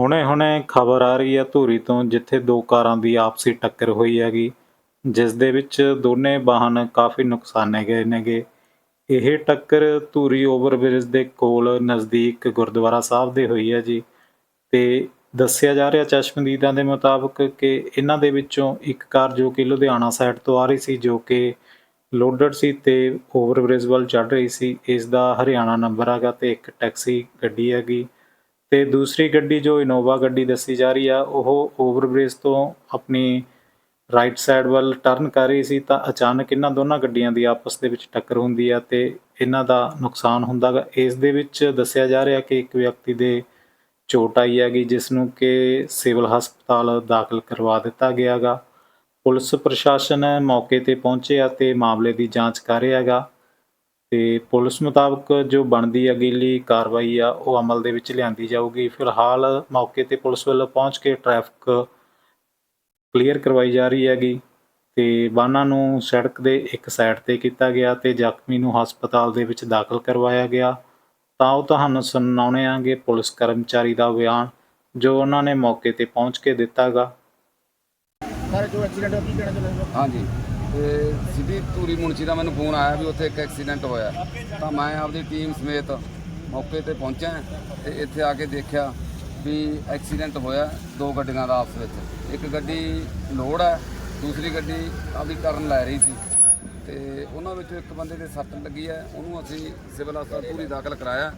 ਹੁਣੇ-ਹੁਣੇ ਖਬਰ ਆ ਰਹੀ ਹੈ ਧੂਰੀ ਤੋਂ, ਜਿੱਥੇ ਦੋ ਕਾਰਾਂ ਦੀ ਆਪਸੀ ਟੱਕਰ ਹੋਈ ਹੈਗੀ, ਜਿਸ ਦੇ ਵਿੱਚ ਦੋਨੇ ਵਾਹਨ ਕਾਫੀ ਨੁਕਸਾਨੇ ਗਏ ਨੇਗੇ। ਇਹ ਟੱਕਰ ਧੂਰੀ ਓਵਰਬ੍ਰਿਜ ਦੇ ਕੋਲ ਨਜ਼ਦੀਕ ਗੁਰਦੁਆਰਾ ਸਾਹਿਬ ਦੇ ਹੋਈ ਹੈ ਜੀ। ਤੇ ਦੱਸਿਆ ਜਾ ਰਿਹਾ ਚਸ਼ਮਦੀਦਾਂ ਦੇ ਮੁਤਾਬਕ ਕਿ ਇਹਨਾਂ ਦੇ ਵਿੱਚੋਂ ਇੱਕ ਕਾਰ ਜੋ ਕਿ ਲੁਧਿਆਣਾ ਸਾਈਡ ਤੋਂ ਆ ਰਹੀ ਸੀ, ਜੋ ਕਿ ਲੋਡਡ ਸੀ ਤੇ ਓਵਰਬ੍ਰਿਜ ਵੱਲ ਚੜ ਰਹੀ ਸੀ, ਇਸ ਦਾ ਹਰਿਆਣਾ ਨੰਬਰ ਹੈਗਾ ਤੇ ਇੱਕ ਟੈਕਸੀ ਗੱਡੀ ਹੈਗੀ। ਤੇ ਦੂਸਰੀ ਗੱਡੀ ਜੋ ਇਨੋਵਾ ਗੱਡੀ ਦੱਸੀ ਜਾ ਰਹੀ ਆ, ਉਹ ਓਵਰਬ੍ਰਿਜ ਤੋਂ ਆਪਣੀ ਰਾਈਟ ਸਾਈਡ ਵੱਲ ਟਰਨ ਕਰ ਰਹੀ ਸੀ, ਤਾਂ ਅਚਾਨਕ ਇਹਨਾਂ ਦੋਨਾਂ ਗੱਡੀਆਂ ਦੀ ਆਪਸ ਦੇ ਵਿੱਚ ਟੱਕਰ ਹੁੰਦੀ ਆ ਤੇ ਇਹਨਾਂ ਦਾ ਨੁਕਸਾਨ ਹੁੰਦਾ ਗਾ। ਇਸ ਦੇ ਵਿੱਚ ਦੱਸਿਆ ਜਾ ਰਿਹਾ ਕਿ ਇੱਕ ਵਿਅਕਤੀ ਦੇ ਚੋਟ ਆਈ ਹੈਗੀ, ਜਿਸ ਨੂੰ ਕਿ ਸਿਵਲ ਹਸਪਤਾਲ ਦਾਖਲ ਕਰਵਾ ਦਿੱਤਾ ਗਿਆ ਗਾ। ਪੁਲਿਸ ਪ੍ਰਸ਼ਾਸਨ ਮੌਕੇ ਤੇ ਪਹੁੰਚਿਆ ਤੇ ਮਾਮਲੇ ਦੀ ਜਾਂਚ ਕਰ ਰਿਹਾ ਹੈਗਾ ਤੇ ਪੁਲਿਸ ਮੁਤਾਬਕ ਜੋ ਬਣਦੀ ਅਗਲੀ ਕਾਰਵਾਈ ਆ, ਉਹ ਅਮਲ ਦੇ ਵਿੱਚ ਲਿਆਂਦੀ ਜਾਊਗੀ। ਫਿਲਹਾਲ ਮੌਕੇ ਤੇ ਪੁਲਿਸ ਵੱਲੋਂ ਪਹੁੰਚ ਕੇ ਟ੍ਰੈਫਿਕ ਕਲੀਅਰ ਕਰਵਾਈ ਜਾ ਰਹੀ ਹੈਗੀ ਤੇ ਵਾਹਨਾਂ ਨੂੰ ਸੜਕ ਦੇ ਇੱਕ ਸਾਈਡ ਤੇ ਕੀਤਾ ਗਿਆ ਤੇ ਜ਼ਖਮੀ ਨੂੰ ਹਸਪਤਾਲ ਦੇ ਵਿੱਚ ਦਾਖਲ ਕਰਵਾਇਆ ਗਿਆ। ਤਾਂ ਉਹ ਤੁਹਾਨੂੰ ਸੁਣਾਉਣੇ ਆਂਗੇ ਪੁਲਿਸ ਕਰਮਚਾਰੀ ਦਾ ਬਿਆਨ, ਜੋ ਉਹਨਾਂ ਨੇ ਮੌਕੇ ਤੇ ਪਹੁੰਚ ਕੇ ਦਿੱਤਾਗਾ। ਸਰ ਜੋ ਐਕਸੀਡੈਂਟ ਹੋਇਆ ਕੀ ਕਹਿਣਾ ਚਾਹੁੰਦੇ ਹੋ ਹਾਂਜੀ। ਤੇ ਸਿੱਧੀ ਧੂਰੀ ਮੁਨਸ਼ੀ ਦਾ ਮੈਨੂੰ ਫੋਨ ਆਇਆ ਵੀ ਉੱਥੇ ਇੱਕ ਐਕਸੀਡੈਂਟ ਹੋਇਆ। ਤਾਂ ਮੈਂ ਆਪਦੀ ਟੀਮ ਸਮੇਤ ਮੌਕੇ ਤੇ ਪਹੁੰਚਿਆ ਤੇ ਇੱਥੇ ਆ ਕੇ ਦੇਖਿਆ ਵੀ ਐਕਸੀਡੈਂਟ ਹੋਇਆ ਦੋ ਗੱਡੀਆਂ ਦਾ ਆਪਸ ਵਿੱਚ। ਇੱਕ ਗੱਡੀ ਲੋਡ ਹੈ ਦੂਸਰੀ ਗੱਡੀ ਆਪਦੀ ਟਰਨ ਲੈ ਰਹੀ ਸੀ। ਤੇ ਉਹਨਾਂ ਵਿੱਚੋਂ ਇੱਕ ਬੰਦੇ ਦੇ ਸੱਟ ਲੱਗੀ ਹੈ ਉਹਨੂੰ ਅਸੀਂ ਸਿਵਲ ਹਸਪਤਾਲ ਪੂਰੀ ਦਾਖਲ ਕਰਾਇਆ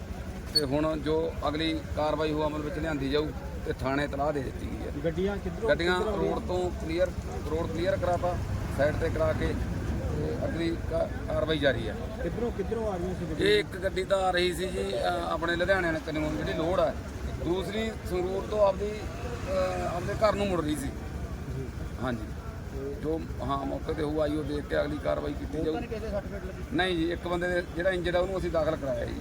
ਤੇ ਹੁਣ ਜੋ ਅਗਲੀ ਕਾਰਵਾਈ ਹੋ ਅਮਲ ਵਿੱਚ ਲਿਆਂਦੀ ਜਾਊ ਤੇ ਥਾਣੇ ਤਲਾਹ ਦੇ ਦਿੱਤੀ ਗਈ ਹੈ। ਗੱਡੀਆਂ ਕਿੱਧਰੋਂ ਗੱਡੀਆਂ ਰੋਡ ਤੋਂ ਕਲੀਅਰ ਰੋਡ ਕਲੀਅਰ ਕਰਾਤਾ। ਸਾਈਡ ਤੇ ਕਰਾ ਕੇ ਤੇ ਅਗਲੀ ਕਾ- ਕਾਰਵਾਈ ਜਾਰੀ ਹੈ। ਕਿੱਧਰੋਂ ਕਿੱਧਰੋਂ ਆ ਰਹੀਆਂ ਸੀ ਗੱਡੀਆਂ? ਇਹ ਇੱਕ ਗੱਡੀ ਤਾਂ ਆ ਰਹੀ ਸੀ ਜੀ ਅ, ਆਪਣੇ ਲੁਧਿਆਣੇ ਕਨੋਂ ਜਿਹੜੀ ਲੋਡ ਹੈ ਦੂਸਰੀ ਸੰਗਰੂਰ ਤੋਂ ਆਪਦੀ ਅ, ਆਪਦੇ ਘਰ ਨੂੰ ਮੁੜ ਰਹੀ ਸੀ। ਹਾਂਜੀ। ਜੋ ਹਾਂ ਮੌਕੇ ਤੇ ਉਹ ਆਈ ਉਹ ਦੇਖ ਕੇ ਅਗਲੀ ਕਾਰਵਾਈ ਕੀਤੀ ਜਾਊ। ਨਹੀਂ ਜੀ ਇੱਕ ਬੰਦੇ ਦੇ ਜਿਹੜਾ ਇੰਜਰਡ ਹੈ ਉਹਨੂੰ ਅਸੀਂ ਦਾਖਲ ਕਰਾਇਆ ਜੀ।